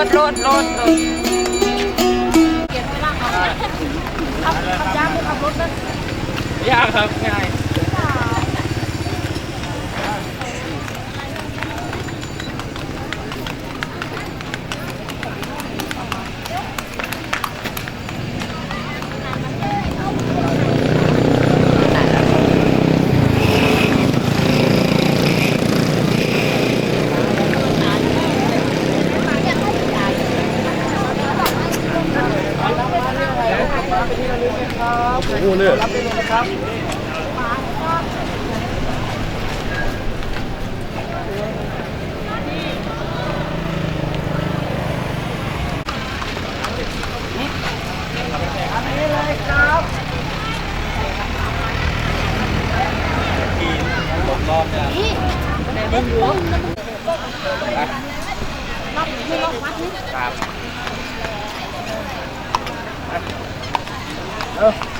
โลดโลดโลดเกียรติไม่ร่างเอาขับขับยากไหมขับรถนะยากครับง่าย โอ้เนี่ยรับไปเลยนะครับรอบเนี่ยเด็กอยู่ครับ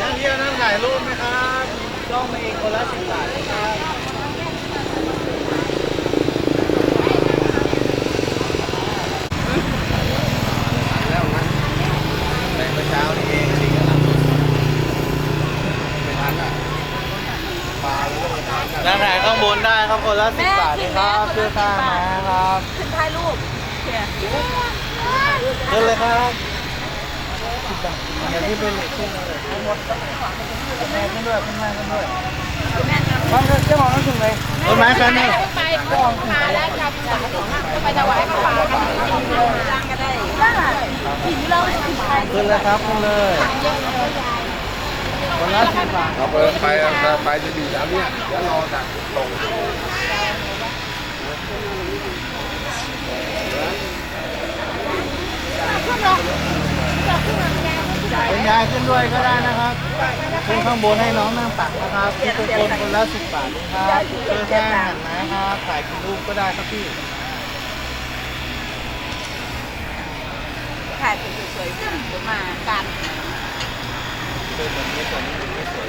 นักเที่ยวนั่งถ่ายรูปไหมครับกล้องมาเองคนละสิบบาทนะครับ แล้วมันแรงเมื่อเช้านี่เองอันนี้ก็ทำไม่ทันอะปลาแล้วก็ไม่ทันอะนั่งถ่ายข้างบนได้ ครับคนละสิบบาทนะครับเพื่อค่ามาครับขึ้นถ่ายรูปเนี่ยขึ้นเลยครับสิบบาทเดี๋ยวที่เป็นเหล็กขึ้นเลยทั้งหมดแม่ขึ้นด้วยขึ้นแม่ขึ้นด้วยมันจะเจ้าของต้องถึงเลยต้นไม้แค่นี้ไปก่อนมาแล้วจับจับไปถวายพระป่ากันจ้างก็ได้หินเราหินไทยขึ้นเลยครับขึ้นเลย คนละสิบบาทเอาไปไปไปจะดีแล้วเนี่ยเดี๋ยวรอจากตรงเป็นยายขึ้นด้วยก็ได้นะครับขึ้นข้างบนให้น้องนั่งตักนะครับที่ทุกคนคนละสิบบาทนะครับเพื่อแค่หันนะครับถ่ายกี่รูปก็ได้ครับพี่ถ่ายสวยๆขึ้นมากา รเดินแบบนี้ส่วนนี้ไม่สวย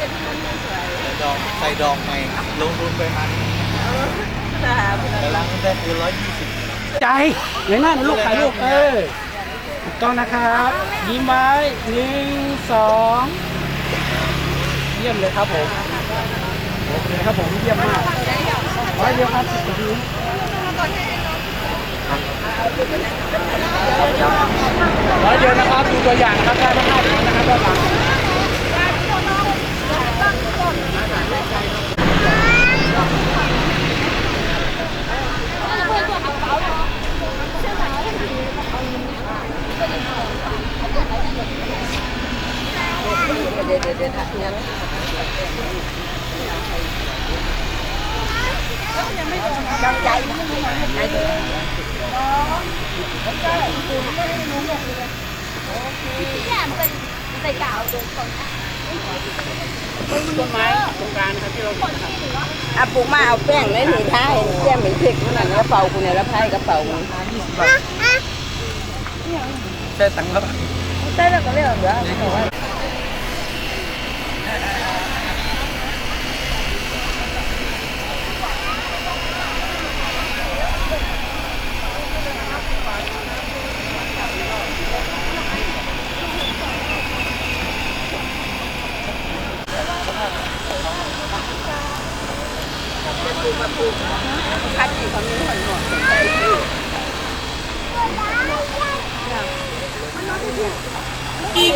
จะที่มันไม่สวยใส่ดองใส่ดองใหม่ลงทุนไปมันค่ะแต่ร้านนี้ได้คือร้อยยี่สิบใจเงยหน้าลูกถ่ายรูปเออถูกต้องนะครับ ยิ้มไว้หนึ่งสองเยี่ยมเลยครับผมโอเคครับผมเยี่ยมมากร้อยเดียวครับสิบนาที ร้อยเดียวนะครับดูตัวอย่างนะครับได้ไม่ห้าสิบนะครับด้านหลังเดี๋ยวเดี๋ยวเดี๋ยวถ่ายเนี่ยกำใจใจ ดีเนี่มเป็นใส่กาวเดินคนต้นไม้ตรงกลางนะครับที่เราเห็นครับอะปลูกมาเอาแป้งเลยหนีท้ายแก้มเหม็นเผ็ดนั่นกระเป๋าคุณเนี่ยแล้วไพ่กระเป๋ามึงใช่ตังค์แล้วใช่แล้วก็เรียกเหลือ คัดอีกคำนี้หน่อยหน่อยใจดี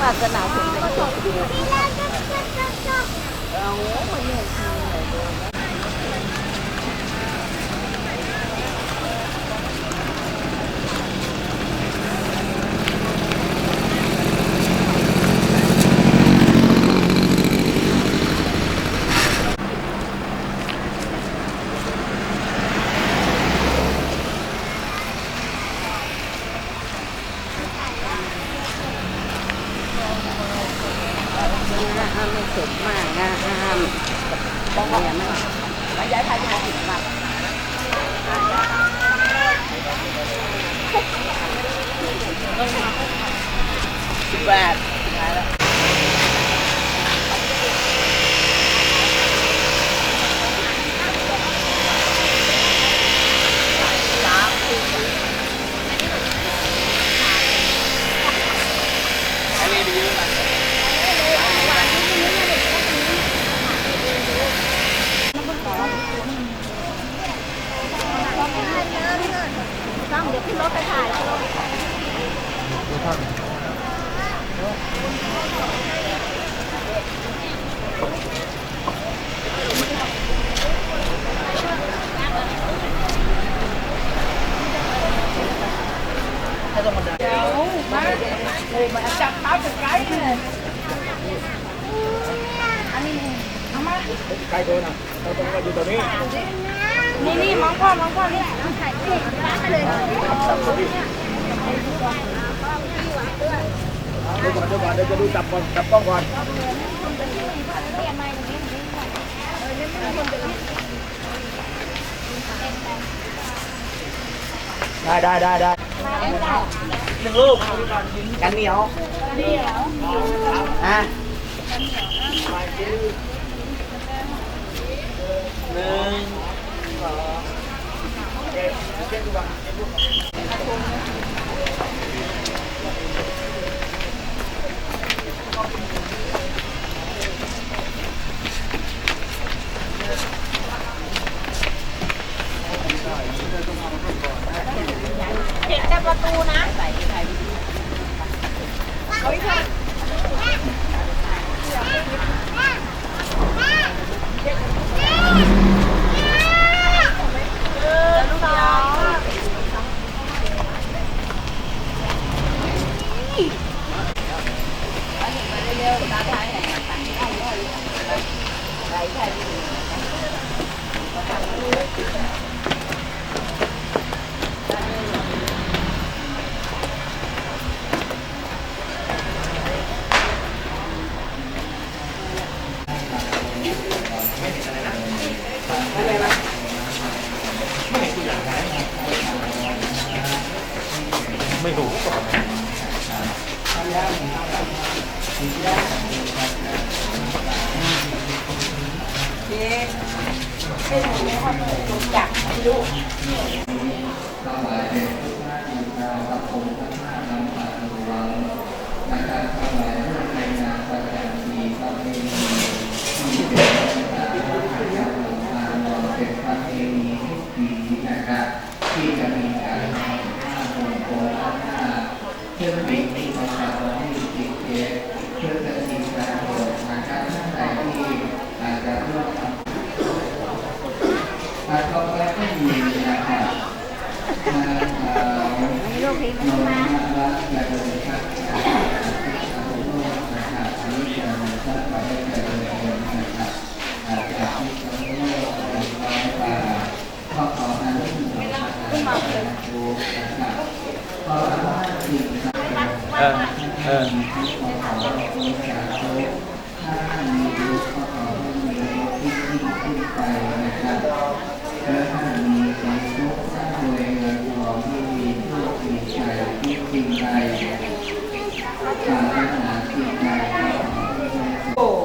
วาส นาถึงเป็น จุดดีสมมากงามบอกว่าเนี่ยมันย้ายไปที่ไหนบ้างสิบบาทขายแล้ว ต้องเดี๋ยวขึ้นรถไปถ่าย จับเท้าจับไกด์เลยอันนี้เอามา ใกล้ตัวนะเราต้องมาอยู่ตรงนี้ นี่นี่มองพ่อมองพ่อนี่ถ่ายที่ร้านเลยดูก่อนดูก่อนเดี๋ยวจะดูจับก่อนจับกล้องก่อนได้ได้ได้ได้หนึ่งลูกกันเหนียวอะ หนึ่งสองโอเคเช็คดูก่อนเจ็บแต่ประตูนะใส่ถ่ายลูก ออเออ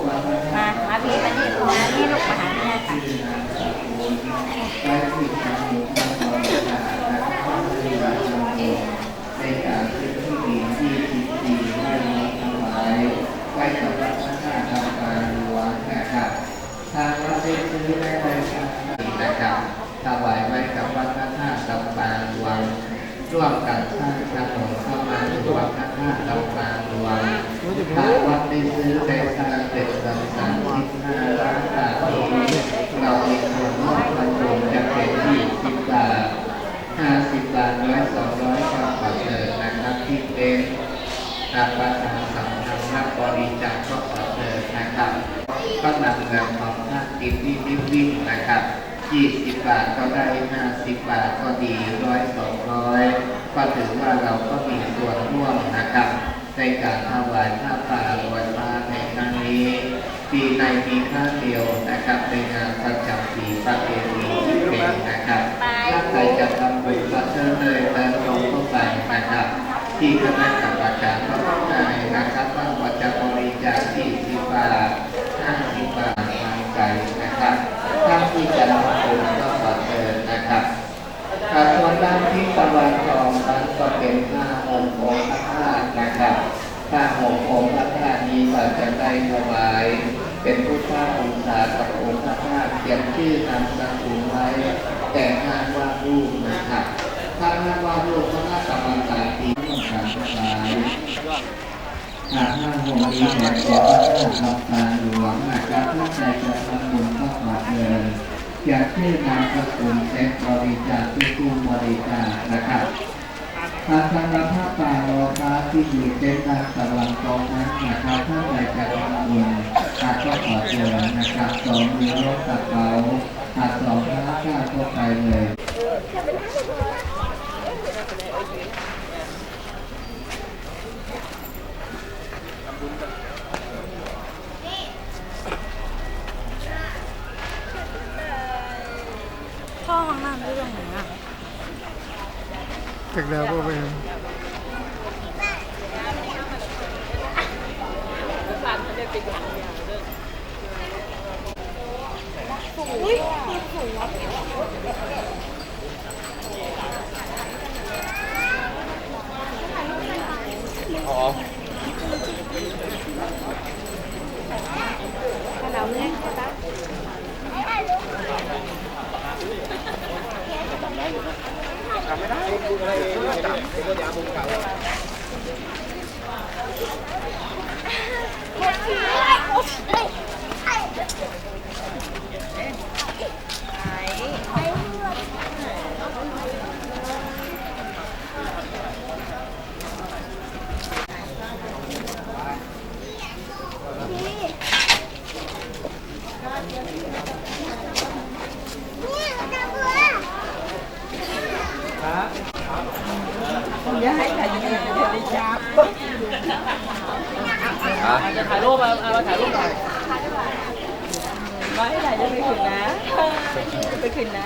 มามาพี่มานี่มานี่ลูกมาหาแม่ค่ะ ในการเป็นที่ดีที่คิดดีให้น้อมถวายไว้กับพระพุทธทำการหลวงนะครับทางวัดได้ซื้อได้ในการนะครับถวายไว้กับวัดพระธาตุลำปางหลวงร่วมกันสร้างถนนเข้ามาถึงวัดพระธาตุลำปางหลวง ทางวัดได้ซื้อได้สางเสร็จสัมสามสิบห้าล้านบาทนี้เรามีส่วนร่วมทำบุญจะเป็นที่สิบบาทห้าสิบบาทร้อยสองร้อยก็ขอเชิญนะครับที่เป็นอาประชาสัมพันธ์รับบริจาคก็ขอเชิญนะครับก็นำเงินของท่านติดวิ่งวิ่งนะครับยี่สิบบาทก็ได้ห้าสิบบาทก็ดีร้อยสองร้อยก็ถือว่าเราก็มีส่วนร่วมนะครับ ในการถวายผ้าป่าลอยฟ้าในครั้งนี้ ปีในมีครั้งเดียวนะครับในงานประจำปีประเพณีที่เป็นนะครับถ้าใครจะทำบุญก็เชิญเลยเดินตรงเข้าไปนะครับ ที่คณะกรรมการก็ต้องได้นะครับว่าว่าจะบริจาคที่สิบบาทห้าสิบบาททางใจนะครับท่านที่จะทำบุญก็ขอเชิญนะครับอาส่วนด้านที่ตะวันออกนั้นก็เป็นห้าองค์องค์พระธาตุ นะครับห้าองค์องค์พระธาตุนี้ก็จะได้ถวาย เป็นพุทธองศากับองค์พระธาตุเขียนชื่อนามสกุลไว้ แต่ห้ามว่ารูปนะครับถ้าห้ามว่ารูปก็น่าจะบรรดาปีต้องการถวายหากห้ามองค์นี้แต่ขอพระธาตุทำการหลวงนะครับถ้าใจจะทำบุญก็ขอเชิญอยากชื่อนามสกุลเซ็ตบริจาคที่ผู้บริจาคนะครับ อางสำนักผ้าป่าโลคาที่อยู่เต็นทางตะวันตกนั้นนะครับท่านใดจะทำบุญอาก็ขอเชิญนะครับสองมือรถกระเป๋าอาสองพระเจ้าก็ไปเลย พ่อห้องน้ำด้วยตรงไหนอะ ถึงแล้วก็ไป อุ้ยคือสูง อ๋อ ขนมเนี่ยใช่ปะ จะถ่ายรูปมาเอามาถ่ายรูปหน่อย ไม่ไหนจะไปขึ้นนะไปขึ้นนะ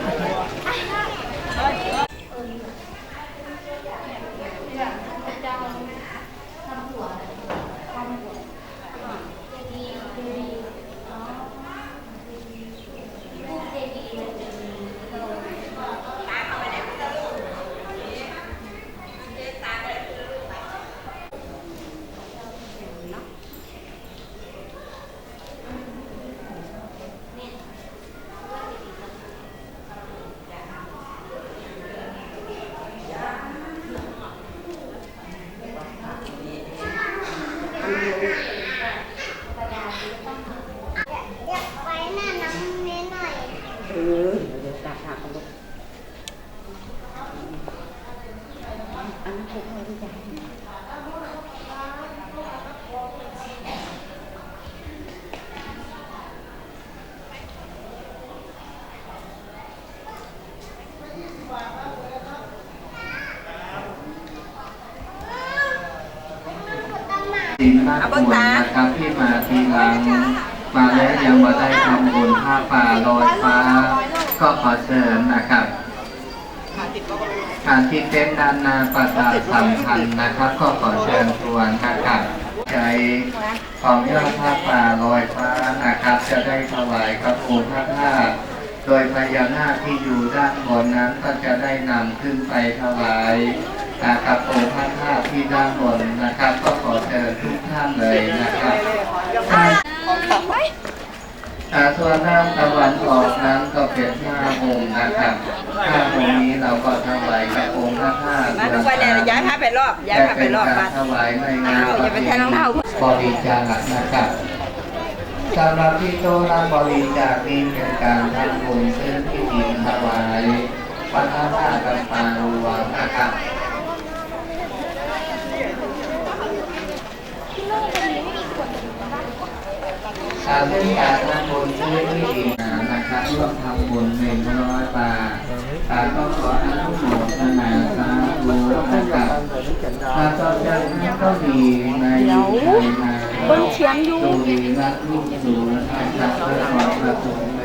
เออเดี๋ยวตักหักกันลูกอันนั้นพกไว้ที่ใจ สินค้าบุญนะครับที่มาทีหลังมาแล้วยังมาได้ทำบุญผ้าป่าลอยฟ้า ก็ขอเชิญนะครับการที่เต้นด้านนาประชาสัมพันธ์นะครับ ก็ขอเชิญชวนนะครับใจของยอดผ้าป่าลอยฟ้านะครับ จะได้ถวายกับองค์พระธาตุโดยพญานาคที่อยู่ด้านบนนั้นก็จะได้นำขึ้นไปถวาย นะครับองค์พระธาตุที่ด้านบนนะครับ ก็ขอเชิญทุกท่านเลยนะครับอ่าส่วนด้านตะวันออกนั้นก็เป็นห้าองค์นะครับห้าองค์นี้เราก็ถวายกับองค์พระธาตุมาทุกวันเนี่ยย้ายผ้าไปรอบย้ายผ้าไปรอบแต่บ้าถวายในงานอย่าไปแทนรองเท้าบริจาคนะครับสำหรับที่โตรับบริจาคนี้เป็นการทำบุญซื้อที่ดินถวายวัดพระธาตุกันปางหลวงนะครับ การเล่นการทำบุญช่วยที่ดีนะครับร่วมทำบุญหนึ่งร้อยบาทการก็ขออนุโมทนาสาธุนะครับการต่อจากนั้นก็มีในายชัยนาเบิ้งเชียงอยู่สุริรักลูกสูงนะครับและขอประสงค์ใน